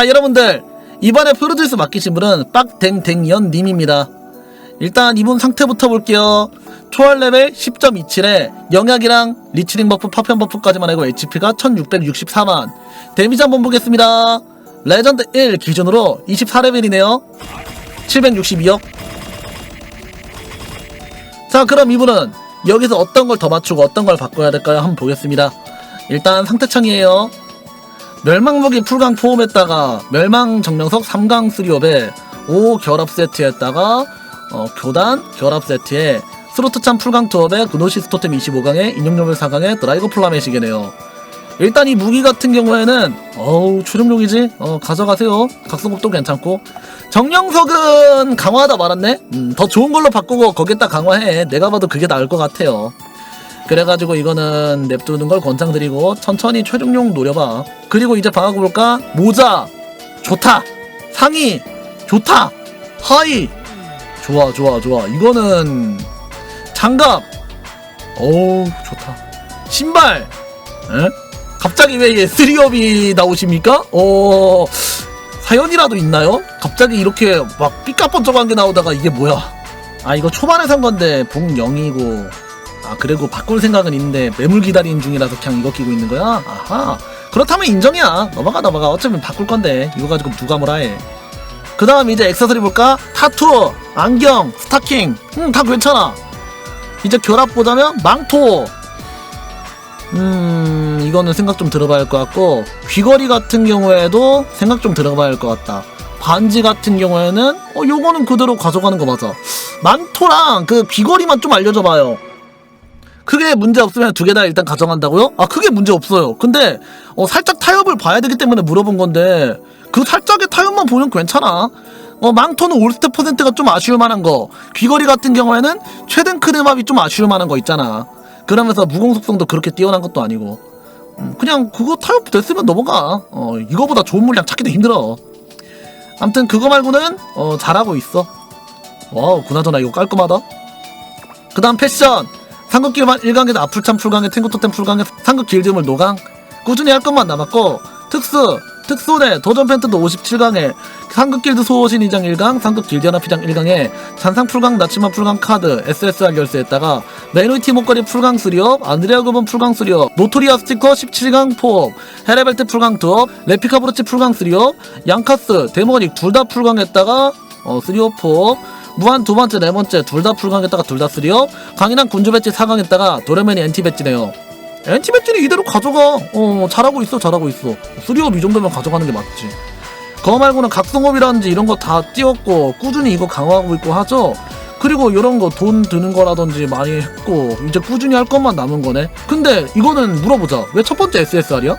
자 여러분들 이번에 프로듀스 맡기신 분은 빡댕댕연 님입니다. 일단 이분 상태부터 볼게요. 초월 레벨 10.27에 영약이랑 리치링 버프, 파편 버프까지만 하고 HP가 1664만. 데미지 한번 보겠습니다. 레전드 1 기준으로 24레벨이네요. 762억. 자, 그럼 이분은 여기서 어떤 걸 더 맞추고 어떤 걸 바꿔야 될까요? 한번 보겠습니다. 일단 상태창이에요. 멸망무기 풀강 포함했다가 멸망 정령석 3강 3업에 5 결합 세트에다가 어, 교단 결합 세트에 스로트찬 풀강 투업에 그노시스 토템 25강에 인용용물 4강에 드라이거 플라메시계네요. 일단 이 무기 같은 경우에는 어우 출용용이지? 어 가져가세요. 각성급도 괜찮고. 정령석은 강화하다 말았네? 음, 더 좋은 걸로 바꾸고 거기에다 강화해. 내가 봐도 그게 나을 것 같아요 그래가지고 이거는 냅두는 걸 권장드리고 천천히 최종용 노려봐. 그리고 이제 방하고 볼까? 모자 좋다. 상의 좋다. 하의. 좋아 좋아 좋아. 이거는 장갑. 어우 좋다. 신발. 에? 갑자기 왜얘 쓰리업이 나오십니까? 어 사연이라도 있나요? 갑자기 이렇게 막 삐까뻔쩍한 게 나오다가 이게 뭐야? 아 이거 초반에 산 건데 봉 0이고 아 그리고 바꿀 생각은 있는데 매물 기다리는 중이라서 그냥 이거 끼고 있는 거야? 아하. 그렇다면 인정이야. 넘어가 넘어가. 어차피 바꿀 건데. 이거 가지고 누가 뭐라 해그 다음 이제 액세서리 볼까? 타투 안경 스타킹. 음다 괜찮아. 이제 결합 보자면 망토. 음 이거는 생각 좀 들어봐야 할 것 같고 귀걸이 같은 경우에도 생각 좀 들어봐야 할 것 같다. 반지 같은 경우에는 어 요거는 그대로 가져가는 거 맞아. 만토랑 그 귀걸이만 좀 알려줘 봐요 크게 문제 없으면 두 개 다 일단 가져간다고요? 아 크게 문제 없어요. 근데 어 살짝 타협을 봐야 되기 때문에 물어본 건데 그 살짝의 타협만 보면 괜찮아. 어 망토는 올스텝 퍼센트가 좀 아쉬울 만한 거. 귀걸이 같은 경우에는 최대 크레밥이 좀 아쉬울 만한 거 있잖아. 그러면서 무공 속성도 그렇게 뛰어난 것도 아니고. 음, 그냥 그거 타협 됐으면 넘어가. 어 이거보다 좋은 물량 찾기도 힘들어. 암튼 그거 말고는 어 잘하고 있어. 와우 그나저나 이거 깔끔하다. 그 다음 패션 상급길만 1강에도 아풀참 풀강에 탱고토템 풀강에 상급 길드물 노강? 꾸준히 할 것만 남았고 특수 특수네 도전 팬트도 57강에 상급 길드 소호신 2장 1강 상급 길드 연합회장 1강에 잔상 풀강 나치마 풀강 카드 SSR 결세했다가 메노이티 목걸이 풀강 수리업 안드레아 그본 풀강 수리업 노토리아 스티커 17강 포업 헤레벨트 풀강 투업 레피카 브로치 풀강 수리업 양카스 데모닉 둘 다 풀강했다가 어 수리업 포업 무한 두 번째 네 번째 둘 다 풀강했다가 둘다 수리업 강인한 군주 배지 4강했다가 도레맨이 엔티 배지네요. 엔티 배지는 이대로 가져가. 어 잘하고 있어 잘하고 있어. 수리업 이 정도면 가져가는 게 맞지. 그거 말고는 각성업이라든지 이런 거 다 띄웠고 꾸준히 이거 강화하고 있고 하죠? 그리고 이런 거 돈 드는 거라든지 많이 했고 이제 꾸준히 할 것만 남은 거네. 근데 이거는 물어보자. 왜 첫 번째 SSR이야?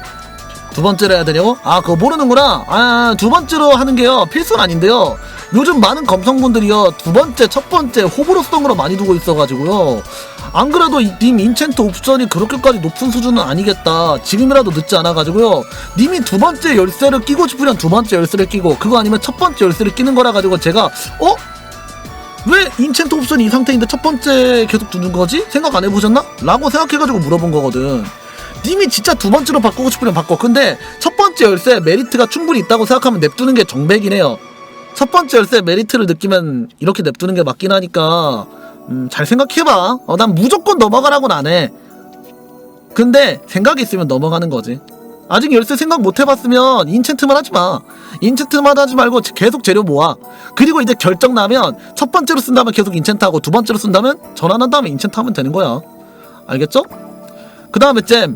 두 번째로 해야 되냐고? 아 그거 모르는구나. 아두 번째로 하는 게요. 필수는 아닌데요 요즘 많은 검성분들이요 두 번째 첫 번째 호불호성으로 많이 두고 있어가지고요 안 그래도 이- 님 인챈트 옵션이 그렇게까지 높은 수준은 아니겠다 지금이라도 늦지 않아가지고요 님이 두 번째 열쇠를 끼고 싶으면 두 번째 열쇠를 끼고 그거 아니면 첫 번째 열쇠를 끼는 거라 가지고 제가 어? 왜 인챈트 옵션이 이 상태인데 첫 번째 계속 두는 거지? 생각 안 해보셨나? 라고 생각해가지고 물어본 거거든 님이 진짜 두 번째로 바꾸고 싶으면 바꿔 근데 첫 번째 열쇠 메리트가 충분히 있다고 생각하면 냅두는 게 정백이긴 해요 첫 번째 열쇠 메리트를 느끼면 이렇게 냅두는 게 맞긴 하니까 음, 잘 생각해봐. 어, 난 무조건 넘어가라고는 안 해. 근데 생각이 있으면 넘어가는 거지. 아직 열쇠 생각 못 해봤으면 인챈트만 하지 마. 인챈트만 하지 말고 계속 재료 모아. 그리고 이제 결정 나면 첫 번째로 쓴다면 계속 인챈트하고 두 번째로 쓴다면 전환한 다음에 인챈트하면 되는 거야. 알겠죠? 그 다음에 잼.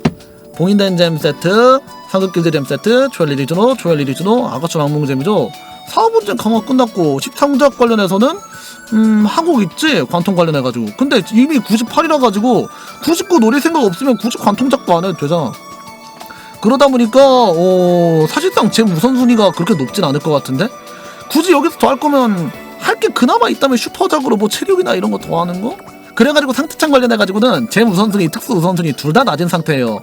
봉인된 잼 세트 상급 길드 잼 세트 조엘 리리즈노 조엘 리리즈노 아가초 망몽잼이죠 사업운전 강화 끝났고 식탐작 관련해서는 음 한국 있지 관통 관련해가지고 근데 이미 98이라 가지고 99 노릴 생각 없으면 굳이 관통작도 안 해도 되잖아 그러다 보니까 어 사실상 제 우선순위가 그렇게 높진 않을 것 같은데 굳이 여기서 더 할 거면 할 게 그나마 있다면 슈퍼작으로 뭐 체력이나 이런 거 더 하는 거? 그래가지고 상태창 관련해가지고는 제 우선순위 특수 우선순위 둘 다 낮은 상태예요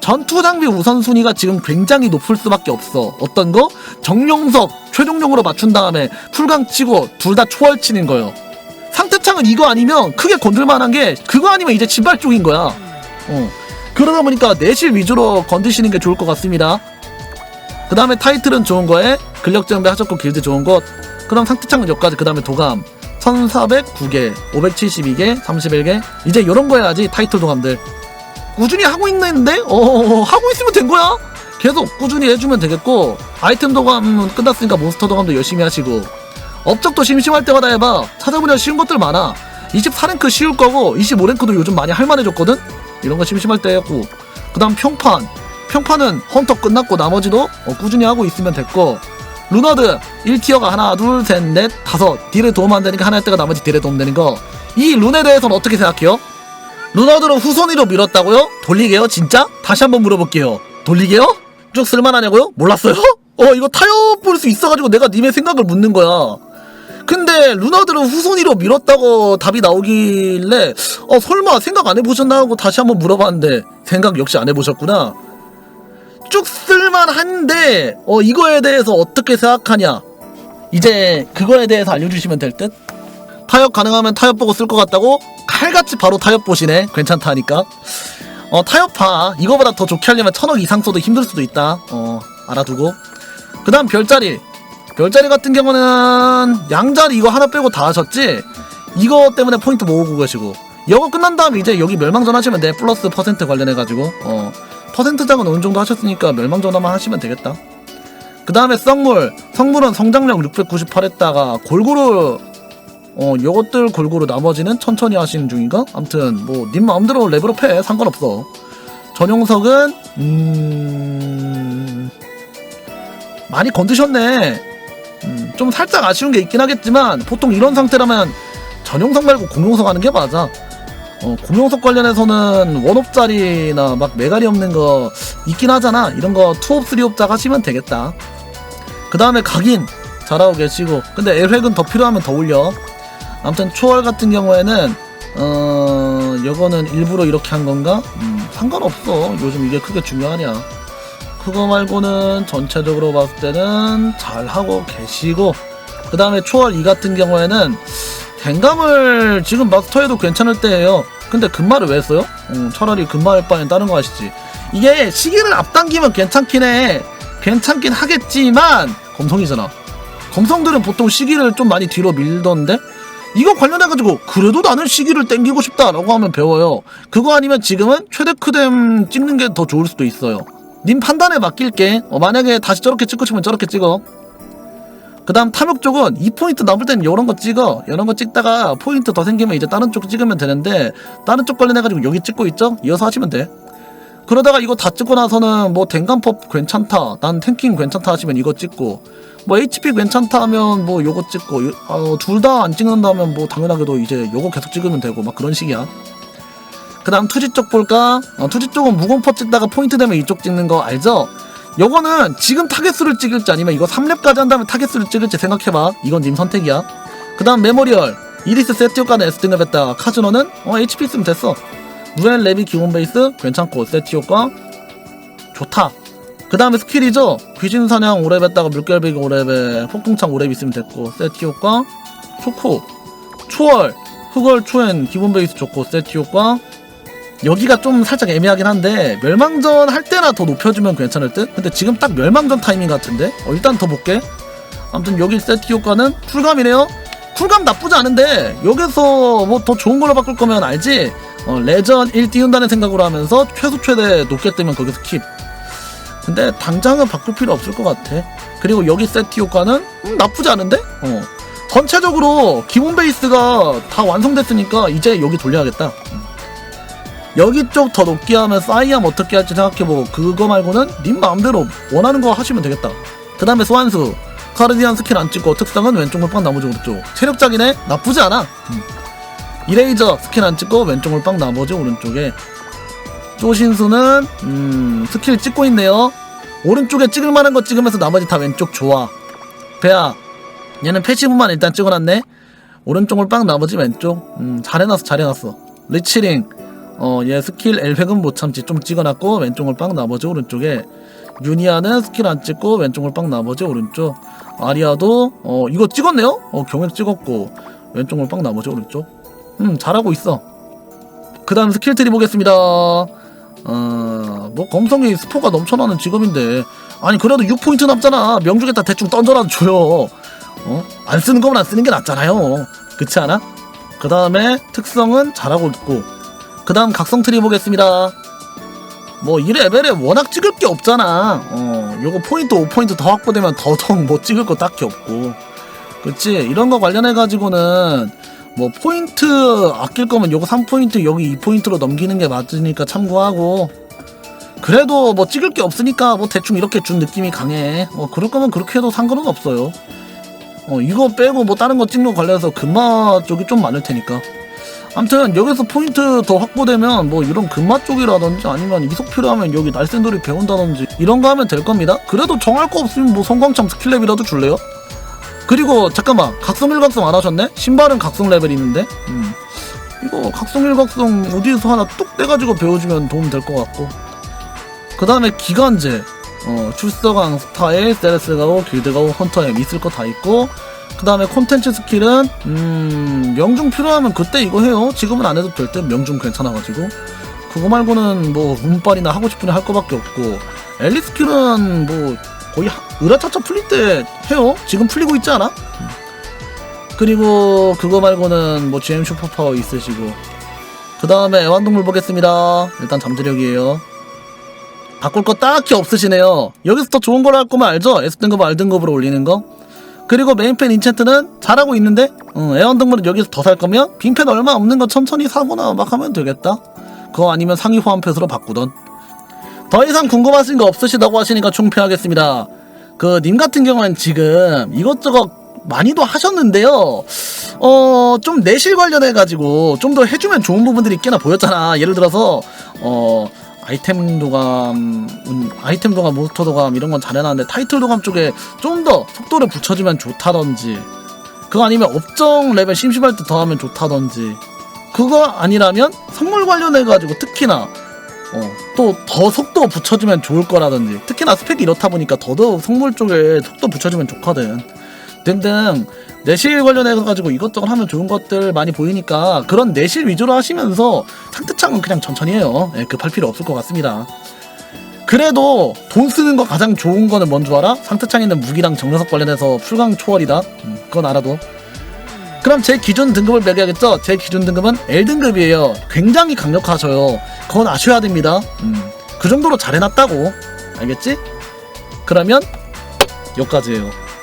전투 장비 우선순위가 지금 굉장히 높을 수밖에 없어. 어떤 거? 정령석 최종용으로 맞춘 다음에 풀강 치고 둘 다 초월 치는 거요. 상태창은 이거 아니면 크게 건들만한 게 그거 아니면 이제 진발 쪽인 거야. 어. 그러다 보니까 내실 위주로 건드시는 게 좋을 것 같습니다. 그 다음에 타이틀은 좋은 거에 근력 정배 하셨고 길드 좋은 것 그럼 상태창은 여기까지 그 다음에 도감 1409개 572개 31개 이제 이런 거 해야지 타이틀 도감들 꾸준히 하고 있는데 어 하고 있으면 된 거야 계속 꾸준히 해주면 되겠고 아이템 도감 끝났으니까 몬스터 도감도 열심히 하시고 업적도 심심할 때마다 해봐 찾아보면 쉬운 것들 많아 24랭크 쉬울 거고 25랭크도 요즘 많이 할만해졌거든 이런 거 심심할 때 했고 그 다음 평판 평판은 헌터 끝났고 나머지도 어, 꾸준히 하고 있으면 됐고 루너드 1티어가 하나 둘 셋 넷 다섯 딜에 도움 안 되니까 하나 할 때가 나머지 딜에 도움 되는 거 이 룬에 대해서는 어떻게 생각해요? 루너드로 후손위로 밀었다고요? 돌리게요 진짜? 다시 한번 물어볼게요 돌리게요? 쭉 쓸만하냐고요? 몰랐어요? 어 이거 타협 볼 수 있어가지고 내가 님의 생각을 묻는 거야. 근데 루나들은 후손이로 밀었다고 답이 나오길래 어 설마 생각 안 해보셨나 하고 다시 한번 물어봤는데 생각 역시 안 해보셨구나. 쭉 쓸만한데 어 이거에 대해서 어떻게 생각하냐? 이제 그거에 대해서 알려주시면 될 듯? 타협 가능하면 타협 보고 쓸 것 같다고? 칼같이 바로 타협 보시네. 괜찮다 하니까. 어 타협파 이거보다 더 좋게 하려면 천억 이상 써도 힘들 수도 있다. 어 알아두고 그 다음 별자리. 별자리 같은 경우는 양자리 이거 하나 빼고 다 하셨지? 이거 때문에 포인트 모으고 계시고. 이거 끝난 다음에 이제 여기 멸망전 하시면 돼. 플러스 퍼센트 관련해가지고. 어. 퍼센트장은 어느 정도 하셨으니까 멸망전 하만 하시면 되겠다. 그 다음에 썩물. 성물은 성장력 698 했다가 골고루 어 요것들 골고루 나머지는 천천히 하시는 중인가? 암튼 뭐 님 마음대로 레벨업 해. 상관없어. 전용석은 음... 많이 건드셨네 음, 좀 살짝 아쉬운 게 있긴 하겠지만 보통 이런 상태라면 전용석 말고 공용석 하는 게 맞아. 어, 공용석 관련해서는 원업짜리나 막 메갈이 없는 거 있긴 하잖아. 이런 거 투업 쓰리업작 하시면 되겠다. 그 다음에 각인 잘하고 계시고 근데 엘획은 더 필요하면 더 올려. 아무튼 초월 같은 경우에는 어 요거는 일부러 이렇게 한 건가? 음, 상관없어. 요즘 이게 크게 중요하냐. 그거 말고는 전체적으로 봤을 때는 잘 하고 계시고 그 다음에 초월 2 같은 경우에는 댕감을 지금 마스터해도 괜찮을 때예요. 근데 금마를 왜 써요? 음, 차라리 금마할 바엔 다른 거 하시지. 이게 시기를 앞당기면 괜찮긴 해. 괜찮긴 하겠지만 검성이잖아. 검성들은 보통 시기를 좀 많이 뒤로 밀던데? 이거 관련해가지고 그래도 나는 시기를 땡기고 싶다라고 하면 배워요. 그거 아니면 지금은 최대 크뎀 찍는 게 더 좋을 수도 있어요 님 판단에 맡길게. 어, 만약에 다시 저렇게 찍고 싶으면 저렇게 찍어. 그 다음 탐욕 쪽은 2포인트 남을 땐 이런 거 찍어. 이런 거 찍다가 포인트 더 생기면 이제 다른 쪽 찍으면 되는데 다른 쪽 관련해가지고 여기 찍고 있죠? 이어서 하시면 돼. 그러다가 이거 다 찍고 나서는 뭐 댕감법 괜찮다. 난 탱킹 괜찮다 하시면 이거 찍고 뭐 HP 괜찮다 하면 뭐 요거 찍고 어, 둘 다 안 찍는다면 뭐 당연하게도 이제 요거 계속 찍으면 되고 막 그런 식이야. 그 다음 투지 쪽 볼까? 어, 투지 쪽은 무공포 찍다가 포인트 되면 이쪽 찍는 거 알죠? 요거는 지금 타겟수를 찍을지 아니면 이거 3렙까지 한 다음에 타겟수를 찍을지 생각해봐. 이건 님 선택이야. 그 다음 메모리얼. 이리스 세티오가는 S등급 했다가 카즈노는 어 HP 쓰면 됐어. 무엔 레비 기본 베이스. 괜찮고. 세티오가 좋다. 그 다음에 스킬이죠? 귀신 사냥 5렙 했다가 물결배기 5렙에 폭풍창 5렙 있으면 됐고. 세티오가 좋고 초월. 흑월 초엔 기본 베이스 좋고. 세티오가 여기가 좀 살짝 애매하긴 한데 멸망전 할 때나 더 높여주면 괜찮을 듯? 근데 지금 딱 멸망전 타이밍 같은데? 어, 일단 더 볼게 아무튼 여기 세트 효과는 쿨감이네요 쿨감 나쁘지 않은데 여기서 뭐 더 좋은 걸로 바꿀 거면 알지? 어, 레전 1 띄운다는 생각으로 하면서 최소 최대 높게 뜨면 거기서 킵 근데 당장은 바꿀 필요 없을 것 같아 그리고 여기 세트 효과는 음, 나쁘지 않은데? 어. 전체적으로 기본 베이스가 다 완성됐으니까 이제 여기 돌려야겠다 음. 여기 쪽 더 높게 하면 사이암 어떻게 할지 생각해보고 그거 말고는 님 마음대로 원하는 거 하시면 되겠다. 그 다음에 소환수. 카르디안 스킬 안 찍고 특성은 왼쪽 물방 나머지 오른쪽 체력작이네. 나쁘지 않아. 음. 이레이저 스킬 안 찍고 왼쪽 물방 나머지 오른쪽에. 쪼신수는 음, 스킬 찍고 있네요. 오른쪽에 찍을 만한 거 찍으면서 나머지 다 왼쪽 좋아. 배야 얘는 패시브만 일단 찍어놨네. 오른쪽 물방 나머지 왼쪽. 음, 잘 해놨어 잘 해놨어. 리치링 어, 얘 스킬 L획은 못 참지. 좀 찍어놨고 왼쪽 을 빵 나머지 오른쪽에 유니아는 스킬 안 찍고 왼쪽 을 빵 나머지 오른쪽. 아리아도 어 이거 찍었네요? 어 경획 찍었고 왼쪽 을 빵 나머지 오른쪽. 음 잘하고 있어. 그 다음 스킬 트리 보겠습니다. 어뭐 검성이 스포가 넘쳐나는 직업인데. 아니 그래도 6포인트 남잖아. 명중에다 대충 던져라도 줘요. 어? 안 쓰는 거면 안 쓰는 게 낫잖아요. 그렇지 않아? 그 다음에 특성은 잘하고 있고 그 다음 각성 트리 보겠습니다. 뭐이 레벨에 워낙 찍을 게 없잖아. 어 요거 포인트 5포인트 더 확보되면 더더욱 뭐 찍을 거 딱히 없고. 그치? 이런 거 관련해 가지고는 뭐 포인트 아낄 거면 요거 3포인트 여기 2포인트로 넘기는 게 맞으니까 참고하고. 그래도 뭐 찍을 게 없으니까 뭐 대충 이렇게 준 느낌이 강해. 뭐 그럴 거면 그렇게 해도 상관은 없어요. 어 이거 빼고 뭐 다른 거 찍는 거 관련해서 금마 쪽이 좀 많을 테니까 아무튼 여기서 포인트 더 확보되면 뭐 이런 금마 쪽이라든지 아니면 이속 필요하면 여기 날쌘돌이 배운다든지 이런 거 하면 될 겁니다 그래도 정할 거 없으면 뭐 성광참 스킬랩이라도 줄래요? 그리고 잠깐만 각성 일각성 안 하셨네? 신발은 각성 레벨 있는데 음. 이거 각성 일각성 어디에서 하나 뚝 떼가지고 배워주면 도움 될 것 같고 그 다음에 기간제 어, 출서강 스타일 세레스가오 길드가오 헌터엠 있을 거 다 있고 그 다음에 콘텐츠 스킬은 음 명중 필요하면 그때 이거 해요. 지금은 안 해도 될듯 명중 괜찮아가지고. 그거 말고는 뭐 운빨이나 하고 싶은 할 거밖에 없고. 엘리 스킬은 뭐 거의 하- 으라차차 풀릴 때 해요. 지금 풀리고 있지 않아? 음. 그리고 그거 말고는 뭐 GM 슈퍼파워 있으시고. 그 다음에 애완동물 보겠습니다. 일단 잠재력이에요. 바꿀 거 딱히 없으시네요. 여기서 더 좋은 걸 할 거면 알죠? S등급 R등급으로 올리는 거 그리고 메인팬 인챈트는 잘하고 있는데 어, 애완동물은 여기서 더 살 거면 빈팬 얼마 없는 거 천천히 사거나 막 하면 되겠다. 그거 아니면 상위 호환펫으로 바꾸던. 더 이상 궁금하신 거 없으시다고 하시니까 총평하겠습니다. 그 님 같은 경우는 지금 이것저것 많이도 하셨는데요. 어 좀 내실 관련해 가지고 좀 더 해주면 좋은 부분들이 꽤나 보였잖아. 예를 들어서 어 아이템 도감, 음, 아이템 도감, 몬스터 도감 이런 건 잘해놨는데 타이틀 도감 쪽에 좀 더 속도를 붙여주면 좋다던지 그거 아니면 업종 레벨 심심할 때 더 하면 좋다던지 그거 아니라면 선물 관련해가지고 특히나 어, 또 더 속도 붙여주면 좋을 거라든지 특히나 스펙이 이렇다 보니까 더더욱 선물 쪽에 속도 붙여주면 좋거든 등등. 내실 관련해서 가지고 이것저것 하면 좋은 것들 많이 보이니까 그런 내실 위주로 하시면서 상태창은 그냥 천천히 해요. 예, 급할 필요 없을 것 같습니다. 그래도 돈 쓰는 거 가장 좋은 거는 뭔 줄 알아? 상태창에 있는 무기랑 정려석 관련해서 풀강 초월이다. 음, 그건 알아도 그럼 제 기준 등급을 매겨야겠죠? 제 기준 등급은 L등급이에요. 굉장히 강력하셔요. 그건 아셔야 됩니다. 음, 그 정도로 잘해놨다고. 알겠지? 그러면 여기까지예요